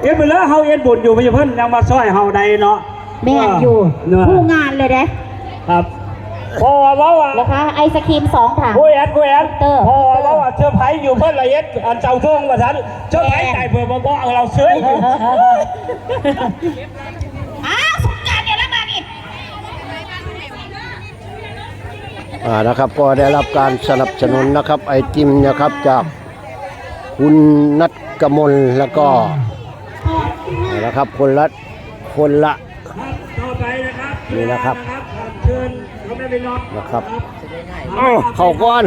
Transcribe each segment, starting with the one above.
เอ็ดไปแล้วเฮาเอ็ดบุญอยู่ไม่ใช่เพิ่นยังมาซอยเฮาใดเนาะแม่นอยู่เนอะผู้งานเลยเด้ครับพอว่าว่านะคะไอศครีมสองถังกูแอดกูแอดเตอร์พอว่าว่าเชื่อไผอยู่เพิ่นละเอ็ดอันเจ้าท่วงว่าซั่นเชื่อไผใจเพื่อบ่บ่เอาเราเสื้ออยู่อ้าวสงกรารเดี๋ยวละมาดิอ่านะครับก็ได้รับการสนับสนุนนะครับไอติมนะครับจากคุณนัทกมลแล้วก็ นะครับคนละคนละต่อไปนะครับนี่นะครับเชิญเขาไม่ไปนอนนะครับเอ้าเข้าก่อน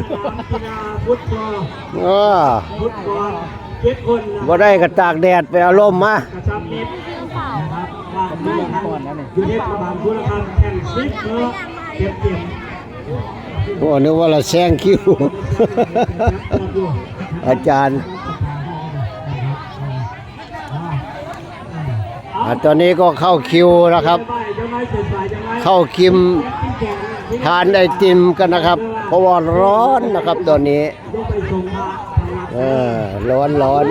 กีฬาฟุตบอลเออฟุตบอลเจ็ดคนนะบ่ได้กระตากแดดไปเอาลมมากระชับมิตรนะครับว่าเมื่อก่อนนั้นอยู่เทศบาลพุทธคันแข่งซิปเนาะเก็บเก็บโอ้นึกว่าเราแซงคิวอาจารย์ ตอนนี้ก็เข้าคิวนะครับ เข้าคิมทานไอติมกันนะครับ เพราะว่าร้อนนะครับตอนนี้เออร้อนร้อน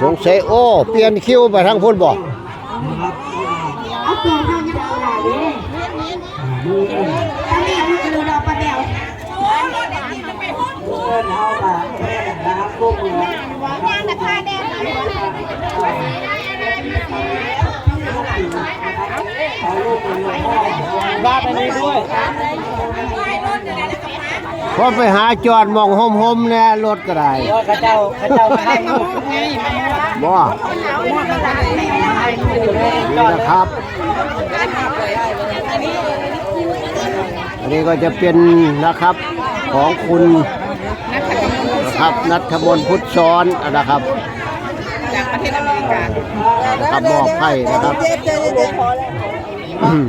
สงสัยโอ้ เปลี่ยนคิวไปทางพุ่นบอกเอาเปลี่ ยนทางยังเอาอะไรเนี่ยถ้าแม่พูดกันเลยเราประเดี๋ยวย่างตะคาแดงบ้าไปนี่ด้วยพอไปหาจอดหมองห่มห่มๆแน่รถก็ได้ข้าเจ้าข้าเจ้ามาให้ลูกบ่นี่นะครับ อันนี้ก็จะเป็นนะครับของคุณนะ ครับนัทมนพุทธซ้อนนะครับจากประเทศอเมริกาครับมอบให้นะครับอืม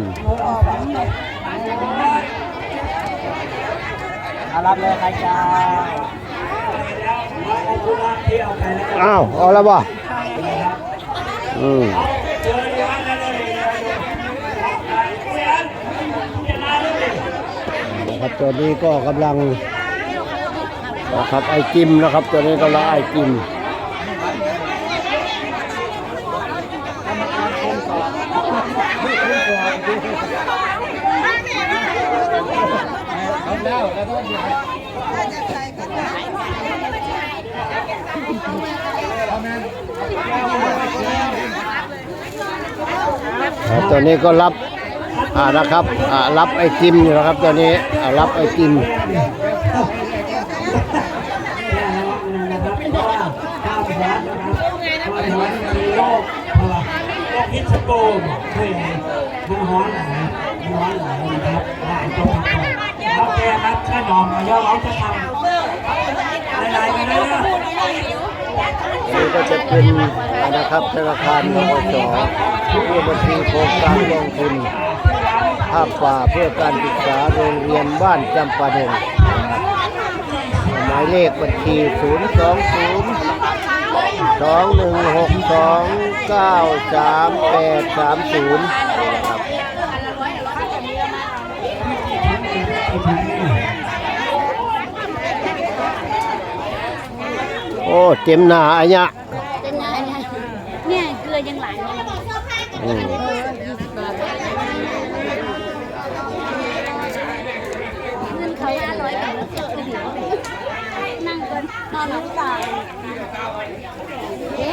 รับเลยใครจะอ้าวเอาล้วบ่อืมนะครับตัวนี้ก็กำลัง นะครับไอจิมนะครับ ตัวนี้กำลังไอจิมตัวนี้ก็รับอ่านะครับอ่ารับไอติมอยู่นะครับตัวนี้อ่ารับไอติม โรคพิษโกมใช่ไหมมันฮ้อนหลายมันฮ้อนหลายนะครับได้ต้องทำโอเคครับถ้านอมาย่อเราจะทำหลายๆกันเลยนะอันนี้ก็จะเป็นนะครับธนาคารมอสเพื่อบัญชีโครงการลงทุนภาพป่าเพื่อการศึกษาโรงเรียนบ้านจำปาเดงห มายเลขบัญชี 0 2 0 2 1 6 2 9 3 8 3 0นะครับโอ้เต็มหน้าอันเนี้ยเนี่ยเกลือยังหลายเลยอืมเงินเขาห้าร้อยกับแล้วเกิดขึ้นนั่งกันนอนหลับตา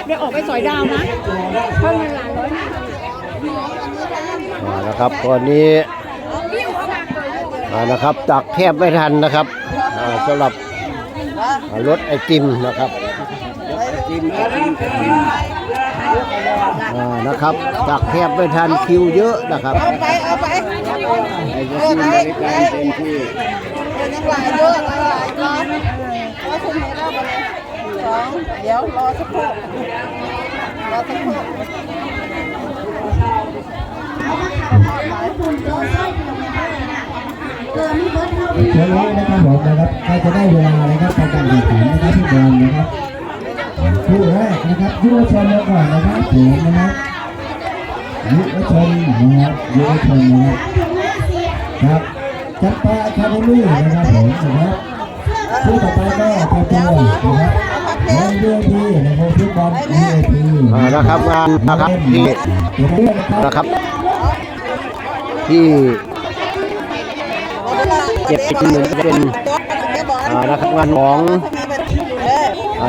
เดี๋ยวออกไปสอยดาวนะเพิ่มเงินหลายร้อยนะอ่านะครับตอนนี้อ่านะครับตักแทบไม่ทันนะครับอ่าสำหรับอ่ารถไอติมนะครับอ่านะครับตักแทบไม่ทันคิวเยอะนะครับเอาไปเอาไป ไอติมบริการเต็มที่เป็นยังหลายเยอะหลายหลายก้อนว่าคุณเห็นแล้วไปเลยสองเดี๋ยวรอสักครู่รอสักครู่เชิญเลยนะครับผมนะครับใครจะได้เวลานะครับในการแข่งขันนะครับทุกคนนะครับคู่แรกนะครับยุวชนมาก่อนนะครับผมนะครับยุวชนนะครับยุวชนนะครับ ครับจัปปาคาเดมี่นะครับผมนะครับคู่ต่อไปก็ปปนะครับบอลเรือทีนะครับฟุตบอลเรือทีนะครับงานนะครับที่นะครับ ที่เจ็บที่หนึ่งก็เป็นนะครับงานของ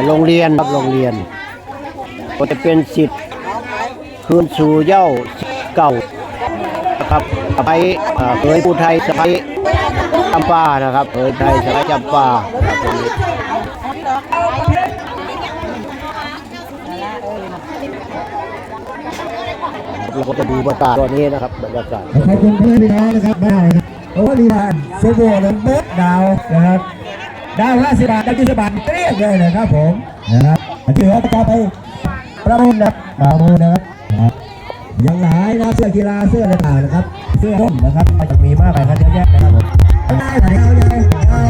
โรงเรียนครับโรงเรียนก็จะเป็นสิทธิ์คืนสู่เย้าเก่านะครับ สไปอ่าเคยผู้ไทยสไปจำปานะครับเคยไทยสไปจำปาเราก็จะดูบรรยากาศตอนนี้นะครับบรรยากาศขอบคุณเพื่อนพี่น้องนะครับได้ครับโอ้ดีมานโซโบเลยเบิร์ดดาวนะครับดาวห้าสิบบาทดาวยี่สิบบาทเกลี้ยงเลยนะครับผมนะครับอันที่เหลือก็จะไปประมูลนะประมูลนะครับนะครับ ยังหลายนะเสื้อกีฬาเสื้อต่างๆนะครับ เสื้อร่มนะครับจะมีมากไปครับเยอะแยะนะครับผมได้ไหนเอาใหญ่เอา